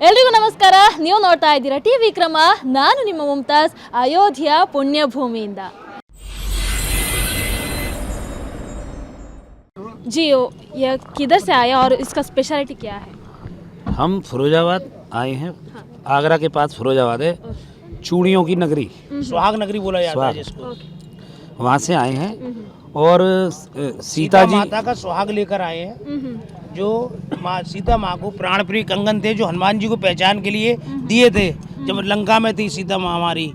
ಎಲ್ರಿಗೂ ನಮಸ್ಕಾರ ನೀವು ನೋಡ್ತಾ ಇದ್ದೀರಾ ಟಿ ವಿಕ್ರಮ ನಾನು ನಿಮ್ಮ ಮುಮ್ತಾಜ್ ಅಯೋಧ್ಯೆಯ ಪುಣ್ಯಭೂಮಿಯಿಂದ जी ये किधर से आया और इसका स्पेशलिटी क्या है हम फिरोजाबाद आए हैं आगरा के पास फिरोजाबाद है चूड़ियों की नगरी सुहाग नगरी बोला जाता है सुहाग। जिसको ओके वहाँ से आए हैं और सीता जी माता का सुहाग लेकर आए हैं। जो माँ सीता माँ को प्राण प्रिय कंगन थे जो हनुमान जी को पहचान के लिए दिए थे। जब लंका में थी सीता माँ हमारी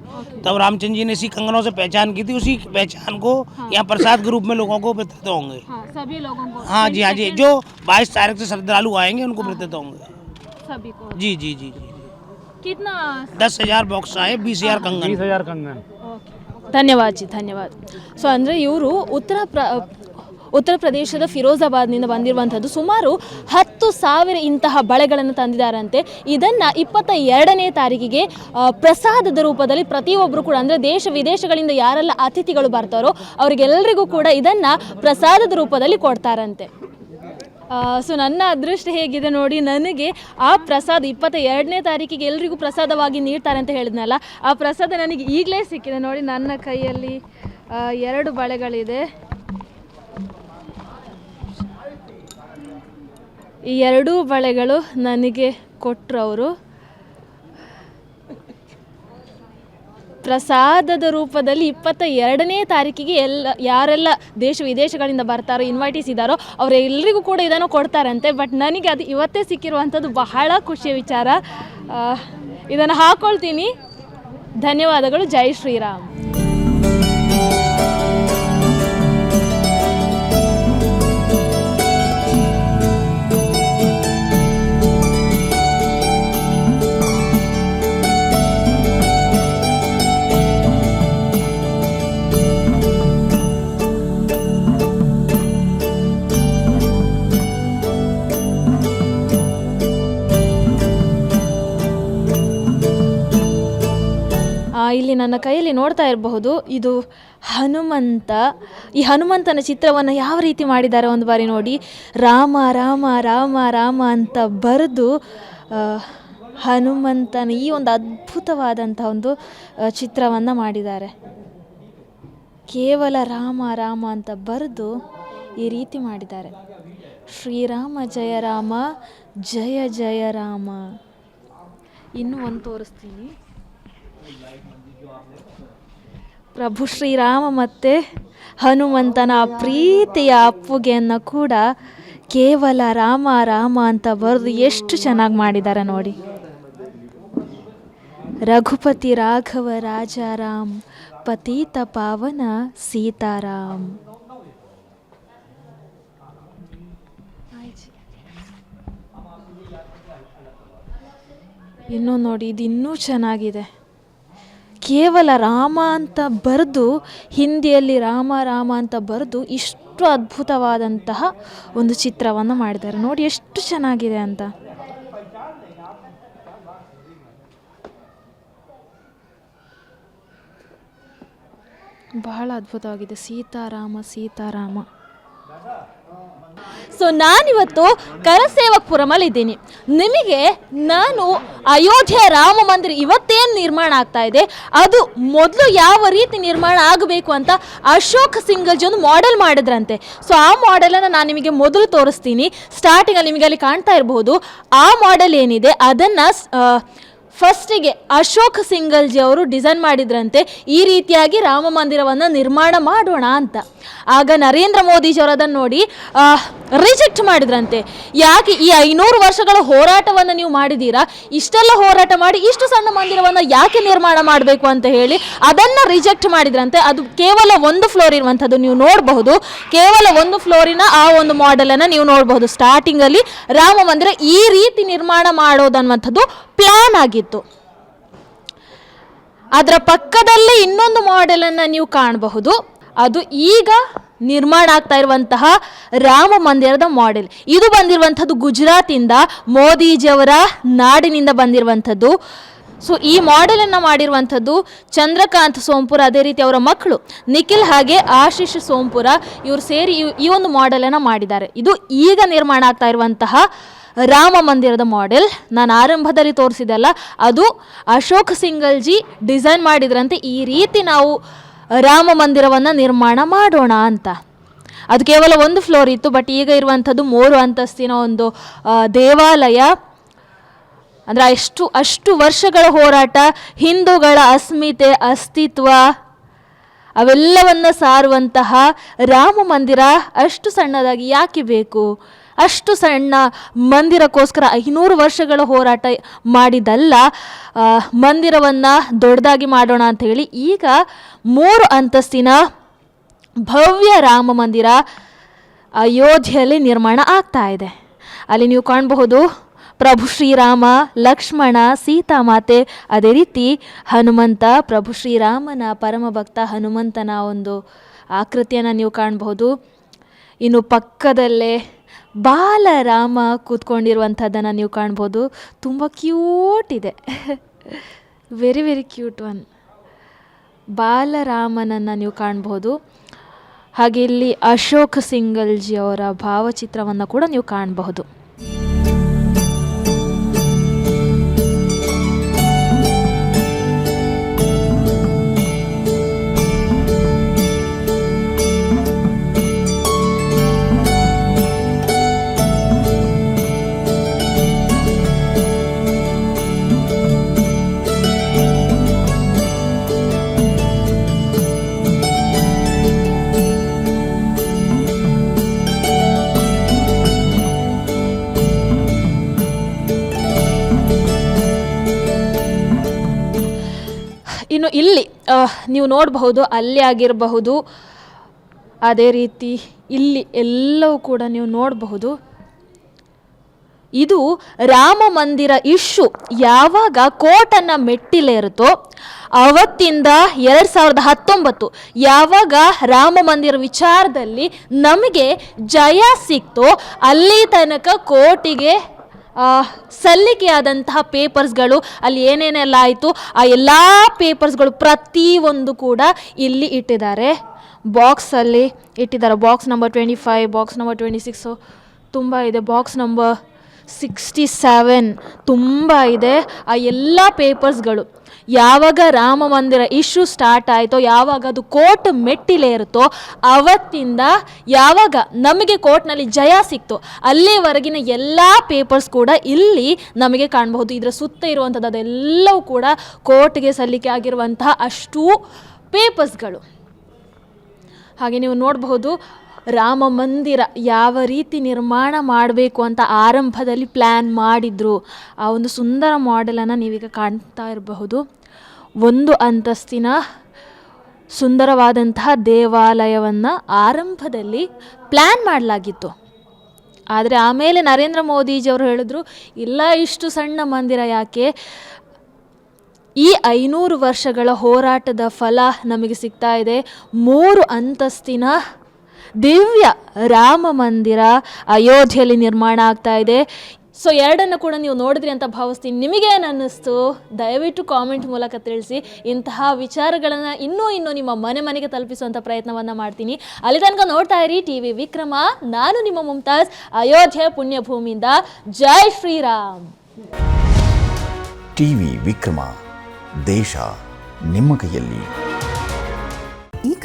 तब रामचंद्र जी ने इसी कंगनों से पहचान की थी उसी पहचान को हाँ। यहाँ प्रसाद के रूप में लोगों को वितरित होंगे। हाँ सभी लोगों को। हाँ जी हाँ जी जो बाईस तारीख से श्रद्धालु आएँगे उनको वितरित होंगे। सभी को। जी जी जी जी। कितना दस हज़ार बॉक्स आए बीस हज़ार कंगन। बीस कंगन हज़ार कंगन। ಧನ್ಯವಾದ ಜಿ, ಧನ್ಯವಾದ. ಸೊ ಅಂದರೆ ಇವರು ಉತ್ತರ ಪ್ರ, ಉತ್ತರ ಪ್ರದೇಶದ ಫಿರೋಜಾಬಾದ್ನಿಂದ ಬಂದಿರುವಂಥದ್ದು ಸುಮಾರು ಹತ್ತು ಸಾವಿರ ಇಂತಹ ಬಳೆಗಳನ್ನು ತಂದಿದ್ದಾರಂತೆ. ಇದನ್ನು ಇಪ್ಪತ್ತ ಎರಡನೇ ತಾರೀಕಿಗೆ ಪ್ರಸಾದದ ರೂಪದಲ್ಲಿ ಪ್ರತಿಯೊಬ್ಬರು ಕೂಡ, ಅಂದರೆ ದೇಶ ವಿದೇಶಗಳಿಂದ ಯಾರೆಲ್ಲ ಅತಿಥಿಗಳು ಬರ್ತಾರೋ ಅವರಿಗೆಲ್ಲರಿಗೂ ಕೂಡ ಇದನ್ನು ಪ್ರಸಾದದ ರೂಪದಲ್ಲಿ ಕೊಡ್ತಾರಂತೆ. ಸೊ ನನ್ನ ಅದೃಷ್ಟ ಹೇಗಿದೆ ನೋಡಿ, ನನಗೆ ಆ ಪ್ರಸಾದ ಇಪ್ಪತ್ತ ಎರಡನೇ ತಾರೀಕಿಗೆ ಎಲ್ರಿಗೂ ಪ್ರಸಾದವಾಗಿ ನೀಡ್ತಾರೆ ಅಂತ ಹೇಳಿದ್ನಲ್ಲ, ಆ ಪ್ರಸಾದ ನನಗೆ ಈಗಲೇ ಸಿಕ್ಕಿದೆ ನೋಡಿ, ನನ್ನ ಕೈಯಲ್ಲಿ ಎರಡು ಬಳೆಗಳಿದೆ. ಈ ಎರಡೂ ಬಳೆಗಳು ನನಗೆ ಕೊಟ್ಟರು ಅವರು ಪ್ರಸಾದದ ರೂಪದಲ್ಲಿ ಇಪ್ಪತ್ತ ಎರಡನೇ ತಾರೀಕಿಗೆ ಎಲ್ಲ, ಯಾರೆಲ್ಲ ದೇಶ ವಿದೇಶಗಳಿಂದ ಬರ್ತಾರೋ ಇನ್ವೈಟೀಸ್ ಇದ್ದಾರೋ ಅವರೆಲ್ಲರಿಗೂ ಕೂಡ ಇದನ್ನು ಕೊಡ್ತಾರಂತೆ. ಬಟ್ ನನಗೆ ಅದು ಇವತ್ತೇ ಸಿಕ್ಕಿರುವಂಥದ್ದು ಬಹಳ ಖುಷಿಯ ವಿಚಾರ. ಇದನ್ನು ಹಾಕ್ಕೊಳ್ತೀನಿ ಧನ್ಯವಾದಗಳು. ಜೈ ಶ್ರೀರಾಮ್. ಇಲ್ಲಿ ನನ್ನ ಕೈಯಲ್ಲಿ ನೋಡ್ತಾ ಇರಬಹುದು, ಇದು ಹನುಮಂತ. ಈ ಹನುಮಂತನ ಚಿತ್ರವನ್ನು ಯಾವ ರೀತಿ ಮಾಡಿದ್ದಾರೆ ಒಂದು ಬಾರಿ ನೋಡಿ. ರಾಮ ರಾಮ ರಾಮ ರಾಮ ಅಂತ ಬರೆದು ಹನುಮಂತನ ಈ ಒಂದು ಅದ್ಭುತವಾದಂಥ ಒಂದು ಚಿತ್ರವನ್ನು ಮಾಡಿದ್ದಾರೆ. ಕೇವಲ ರಾಮ ರಾಮ ಅಂತ ಬರೆದು ಈ ರೀತಿ ಮಾಡಿದ್ದಾರೆ. ಶ್ರೀರಾಮ, ಜಯ ರಾಮ, ಜಯ ಜಯ ರಾಮ. ಇನ್ನೂ ಒಂದು ತೋರಿಸ್ತೀನಿ. ಪ್ರಭು ಶ್ರೀರಾಮ ಮತ್ತೆ ಹನುಮಂತನ ಪ್ರೀತಿಯ ಅಪ್ಪುಗೆಯನ್ನು ಕೂಡ ಕೇವಲ ರಾಮ ರಾಮ ಅಂತ ಬರೆದು ಎಷ್ಟು ಚೆನ್ನಾಗಿ ಮಾಡಿದ್ದಾರೆ ನೋಡಿ. ರಘುಪತಿ ರಾಘವ, ರಾಜಾರಾಮ್, ಪತೀತ ಪಾವನ, ಸೀತಾರಾಮ್. ಇನ್ನೂ ನೋಡಿ, ಇದು ಇನ್ನೂ ಚೆನ್ನಾಗಿದೆ. ಕೇವಲ ರಾಮ ಅಂತ ಬರೆದು, ಹಿಂದಿಯಲ್ಲಿ ರಾಮ ರಾಮ ಅಂತ ಬರೆದು ಇಷ್ಟು ಅದ್ಭುತವಾದಂತಹ ಒಂದು ಚಿತ್ರವನ್ನು ಮಾಡಿದ್ದಾರೆ. ನೋಡಿ ಎಷ್ಟು ಚೆನ್ನಾಗಿದೆ ಅಂತ. ಬಹಳ ಅದ್ಭುತವಾಗಿದೆ. ಸೀತಾರಾಮ ಸೀತಾರಾಮ. ಸೊ ನಾನಿವತ್ತು ಕರಸೇವಕ್ಪುರಮಲ್ಲಿ ಇದ್ದೀನಿ ನಿಮಗೆ ನಾನು ಅಯೋಧ್ಯೆ ರಾಮ ಮಂದಿರ ಇವತ್ತೇನು ನಿರ್ಮಾಣ ಆಗ್ತಾ ಇದೆ, ಅದು ಮೊದಲು ಯಾವ ರೀತಿ ನಿರ್ಮಾಣ ಆಗಬೇಕು ಅಂತ ಅಶೋಕ್ ಸಿಂಗಲ್ಜಿ ಒಂದು ಮಾಡೆಲ್ ಮಾಡಿದ್ರಂತೆ. ಸೊ ಆ ಮಾಡೆಲನ್ನು ನಾನು ನಿಮಗೆ ಮೊದಲು ತೋರಿಸ್ತೀನಿ. ಸ್ಟಾರ್ಟಿಂಗಲ್ಲಿ ನಿಮಗೆ ಅಲ್ಲಿ ಕಾಣ್ತಾ ಇರಬಹುದು ಆ ಮಾಡೆಲ್ ಏನಿದೆ, ಅದನ್ನು ಫಸ್ಟಿಗೆ ಅಶೋಕ್ ಸಿಂಗಲ್ಜಿ ಅವರು ಡಿಸೈನ್ ಮಾಡಿದ್ರಂತೆ ಈ ರೀತಿಯಾಗಿ ರಾಮ ಮಂದಿರವನ್ನು ನಿರ್ಮಾಣ ಮಾಡೋಣ ಅಂತ. ಆಗ ನರೇಂದ್ರ ಮೋದಿಜಿಯವರು ಅದನ್ನು ನೋಡಿ ರಿಜೆಕ್ಟ್ ಮಾಡಿದ್ರಂತೆ. ಯಾಕೆ ಈ ಐನೂರು ವರ್ಷಗಳ ಹೋರಾಟವನ್ನು ನೀವು ಮಾಡಿದ್ದೀರಾ ಇಷ್ಟೆಲ್ಲ ಹೋರಾಟ ಮಾಡಿ ಇಷ್ಟು ಸಣ್ಣ ಮಂದಿರವನ್ನು ಯಾಕೆ ನಿರ್ಮಾಣ ಮಾಡಬೇಕು ಅಂತ ಹೇಳಿ ಅದನ್ನು ರಿಜೆಕ್ಟ್ ಮಾಡಿದ್ರಂತೆ. ಅದು ಕೇವಲ ಒಂದು ಫ್ಲೋರ್ ಇರುವಂಥದ್ದು ನೀವು ನೋಡಬಹುದು. ಕೇವಲ ಒಂದು ಫ್ಲೋರಿನ ಆ ಒಂದು ಮಾಡೆಲನ್ನು ನೀವು ನೋಡಬಹುದು. ಸ್ಟಾರ್ಟಿಂಗಲ್ಲಿ ರಾಮ ಮಂದಿರ ಈ ರೀತಿ ನಿರ್ಮಾಣ ಮಾಡೋದನ್ನುವಂಥದ್ದು ಪ್ಲ್ಯಾನ್ ಆಗಿತ್ತು ಅದರ ಪಕ್ಕದಲ್ಲೇ ಇನ್ನೊಂದು ಮಾಡೆಲನ್ನು ನೀವು ಕಾಣಬಹುದು. ಅದು ಈಗ ನಿರ್ಮಾಣ ಆಗ್ತಾ ಇರುವಂತಹ ರಾಮ ಮಂದಿರದ ಮಾಡೆಲ್. ಇದು ಬಂದಿರುವಂಥದ್ದು ಗುಜರಾತಿಂದ ಮೋದಿಜಿಯವರ ನಾಡಿನಿಂದ ಬಂದಿರುವಂಥದ್ದು. ಸೊ ಈ ಮಾಡೆಲನ್ನು ಮಾಡಿರುವಂಥದ್ದು ಚಂದ್ರಕಾಂತ್ ಸೋಂಪುರ, ಅದೇ ರೀತಿ ಅವರ ಮಕ್ಕಳು ನಿಖಿಲ್ ಹಾಗೆ ಆಶೀಶ್ ಸೋಂಪುರ, ಇವರು ಸೇರಿ ಈ- ಈ ಒಂದು ಮಾಡೆಲನ್ನು ಮಾಡಿದ್ದಾರೆ. ಇದು ಈಗ ನಿರ್ಮಾಣ ಆಗ್ತಾ ಇರುವಂತಹ ರಾಮ ಮಂದಿರದ ಮಾಡೆಲ್ ನಾನು ಆರಂಭದಲ್ಲಿ ತೋರಿಸಿದೆಲ್ಲ ಅದು ಅಶೋಕ್ ಸಿಂಗಲ್ಜಿ ಡಿಸೈನ್ ಮಾಡಿದ್ರಂತೆ. ಈ ರೀತಿ ನಾವು ರಾಮ ಮಂದಿರವನ್ನು ನಿರ್ಮಾಣ ಮಾಡೋಣ ಅಂತ. ಅದು ಕೇವಲ ಒಂದು ಫ್ಲೋರ್ ಇತ್ತು ಬಟ್ ಈಗ ಇರುವಂಥದ್ದು ಮೂರು ಅಂತಸ್ತಿನ ಒಂದು ದೇವಾಲಯ. ಅಂದರೆ ಅಷ್ಟು ಅಷ್ಟು ವರ್ಷಗಳ ಹೋರಾಟ, ಹಿಂದೂಗಳ ಅಸ್ಮಿತೆ, ಅಸ್ತಿತ್ವ, ಅವೆಲ್ಲವನ್ನು ಸಾರುವಂತಹ ರಾಮ ಮಂದಿರ ಅಷ್ಟು ಸಣ್ಣದಾಗಿ ಯಾಕೆ ಬೇಕು? ಅಷ್ಟು ಸಣ್ಣ ಮಂದಿರಕ್ಕೋಸ್ಕರ ಐನೂರು ವರ್ಷಗಳ ಹೋರಾಟ ಮಾಡಿದಲ್ಲ ಮಂದಿರವನ್ನು ದೊಡ್ಡದಾಗಿ ಮಾಡೋಣ ಅಂತ ಹೇಳಿ ಈಗ ಮೂರು ಅಂತಸ್ತಿನ ಭವ್ಯ ರಾಮ ಮಂದಿರ ಅಯೋಧ್ಯೆಯಲ್ಲಿ ನಿರ್ಮಾಣ ಆಗ್ತಾ ಇದೆ. ಅಲ್ಲಿ ನೀವು ಕಾಣಬಹುದು ಪ್ರಭು ಶ್ರೀರಾಮ, ಲಕ್ಷ್ಮಣ, ಸೀತಾಮಾತೆ, ಅದೇ ರೀತಿ ಹನುಮಂತ, ಪ್ರಭು ಶ್ರೀರಾಮನ ಪರಮ ಭಕ್ತ ಹನುಮಂತನ ಒಂದು ಆಕೃತಿಯನ್ನು ನೀವು ಕಾಣಬಹುದು. ಇನ್ನು ಪಕ್ಕದಲ್ಲೇ ಬಾಲರಾಮ ಕೂತ್ಕೊಂಡಿರುವಂಥದ್ದನ್ನು ನೀವು ಕಾಣ್ಬೋದು. ತುಂಬ ಕ್ಯೂಟ್ ಇದೆ. ವೆರಿ ವೆರಿ ಕ್ಯೂಟ್ ಒನ್ ಬಾಲರಾಮನನ್ನು ನೀವು ಕಾಣಬಹುದು ಹಾಗೆ ಇಲ್ಲಿ ಅಶೋಕ್ ಸಿಂಗಲ್ಜಿ ಅವರ ಭಾವಚಿತ್ರವನ್ನು ಕೂಡ ನೀವು ಕಾಣಬಹುದು. ಇನ್ನು ಇಲ್ಲಿ ನೀವು ನೋಡಬಹುದು, ಅಲ್ಲಿ ಆಗಿರಬಹುದು. ಅದೇ ರೀತಿ ಇಲ್ಲಿ ಎಲ್ಲವೂ ಕೂಡ ನೀವು ನೋಡಬಹುದು. ಇದು ರಾಮ ಮಂದಿರ ಇಶ್ಯೂ. ಯಾವಾಗ ಕೋರ್ಟನ್ನು ಮೆಟ್ಟಿಲೇರುತ್ತೋ ಅವತ್ತಿಂದ ಎರಡು ಸಾವಿರದ ಹತ್ತೊಂಬತ್ತು, ಯಾವಾಗ ರಾಮ ಮಂದಿರ ವಿಚಾರದಲ್ಲಿ ನಮಗೆ ಜಯ ಸಿಕ್ತೋ ಅಲ್ಲಿ ತನಕ ಕೋರ್ಟಿಗೆ ಸಲ್ಲಿಕೆಯಾದಂತಹ ಪೇಪರ್ಸ್ಗಳು ಅಲ್ಲಿ ಏನೇನೆಲ್ಲ ಆಯಿತು, ಆ ಎಲ್ಲ ಪೇಪರ್ಸ್ಗಳು ಪ್ರತಿಯೊಂದು ಕೂಡ ಇಲ್ಲಿ ಇಟ್ಟಿದ್ದಾರೆ. ಬಾಕ್ಸಲ್ಲಿ ಇಟ್ಟಿದ್ದಾರೆ. Box number twenty five box number twenty six ತುಂಬ ಇದೆ. ಬಾಕ್ಸ್ ನಂಬರ್ ಸಿಕ್ಸ್ಟಿ ಸೆವೆನ್ ತುಂಬ ಇದೆ. ಆ ಎಲ್ಲ ಪೇಪರ್ಸ್ಗಳು ಯಾವಾಗ ರಾಮ ಮಂದಿರ ಇಶ್ಯೂ ಸ್ಟಾರ್ಟ್ ಆಯಿತೋ, ಯಾವಾಗ ಅದು ಕೋರ್ಟ್ ಮೆಟ್ಟಿಲೇರುತ್ತೋ ಅವತ್ತಿಂದ ಯಾವಾಗ ನಮಗೆ ಕೋರ್ಟ್ನಲ್ಲಿ ಜಯ ಸಿಕ್ತು, ಅಲ್ಲಿವರೆಗಿನ ಎಲ್ಲ ಪೇಪರ್ಸ್ ಕೂಡ ಇಲ್ಲಿ ನಮಗೆ ಕಾಣಬಹುದು. ಇದರ ಸುತ್ತ ಇರುವಂಥದ್ದು ಅದೆಲ್ಲವೂ ಕೂಡ ಕೋರ್ಟ್ಗೆ ಸಲ್ಲಿಕೆ ಆಗಿರುವಂತಹ ಅಷ್ಟೂ ಪೇಪರ್ಸ್ಗಳು. ಹಾಗೆ ನೀವು ನೋಡಬಹುದು ರಾಮ ಮಂದಿರ ಯಾವ ರೀತಿ ನಿರ್ಮಾಣ ಮಾಡಬೇಕು ಅಂತ ಆರಂಭದಲ್ಲಿ ಪ್ಲ್ಯಾನ್ ಮಾಡಿದ್ರು. ಆ ಒಂದು ಸುಂದರ ಮಾಡೆಲನ್ನು ನೀವೀಗ ಕಾಣ್ತಾ ಇರಬಹುದು. ಒಂದು ಅಂತಸ್ತಿನ ಸುಂದರವಾದಂತಹ ದೇವಾಲಯವನ್ನು ಆರಂಭದಲ್ಲಿ ಪ್ಲ್ಯಾನ್ ಮಾಡಲಾಗಿತ್ತು. ಆದರೆ ಆಮೇಲೆ ನರೇಂದ್ರ ಮೋದಿಜಿಯವರು ಹೇಳಿದ್ರು, ಇಲ್ಲ ಇಷ್ಟು ಸಣ್ಣ ಮಂದಿರ ಯಾಕೆ? ಈ ಐನೂರು ವರ್ಷಗಳ ಹೋರಾಟದ ಫಲ ನಮಗೆ ಸಿಗ್ತಾ ಇದೆ. ಮೂರು ಅಂತಸ್ತಿನ ದಿವ್ಯ ರಾಮ ಮಂದಿರ ಅಯೋಧ್ಯೆಯಲ್ಲಿ ನಿರ್ಮಾಣ ಆಗ್ತಾ ಇದೆ. ಸೊ ಎರಡನ್ನು ಕೂಡ ನೀವು ನೋಡಿದ್ರಿ ಅಂತ ಭಾವಿಸ್ತೀನಿ. ನಿಮಗೇನು ಅನ್ನಿಸ್ತು? ದಯವಿಟ್ಟು ಕಾಮೆಂಟ್ ಮೂಲಕ ತಿಳಿಸಿ. ಇಂತಹ ವಿಚಾರಗಳನ್ನು ಇನ್ನೂ ಇನ್ನೂ ನಿಮ್ಮ ಮನೆ ಮನೆಗೆ ತಲುಪಿಸುವಂಥ ಪ್ರಯತ್ನವನ್ನು ಮಾಡ್ತೀನಿ. ಅಲ್ಲಿ ತನಕ ನೋಡ್ತಾ ಇರಿ, ಟಿ ವಿ ವಿಕ್ರಮ, ನಾನು ನಿಮ್ಮ ಮುಮ್ತಾಜ್ ಅಯೋಧ್ಯೆ ಪುಣ್ಯಭೂಮಿಯಿಂದ. ಜೈ ಶ್ರೀರಾಮ್. ಟಿವಿ ವಿಕ್ರಮ, ದೇಶ ನಿಮ್ಮ ಕೈಯಲ್ಲಿ.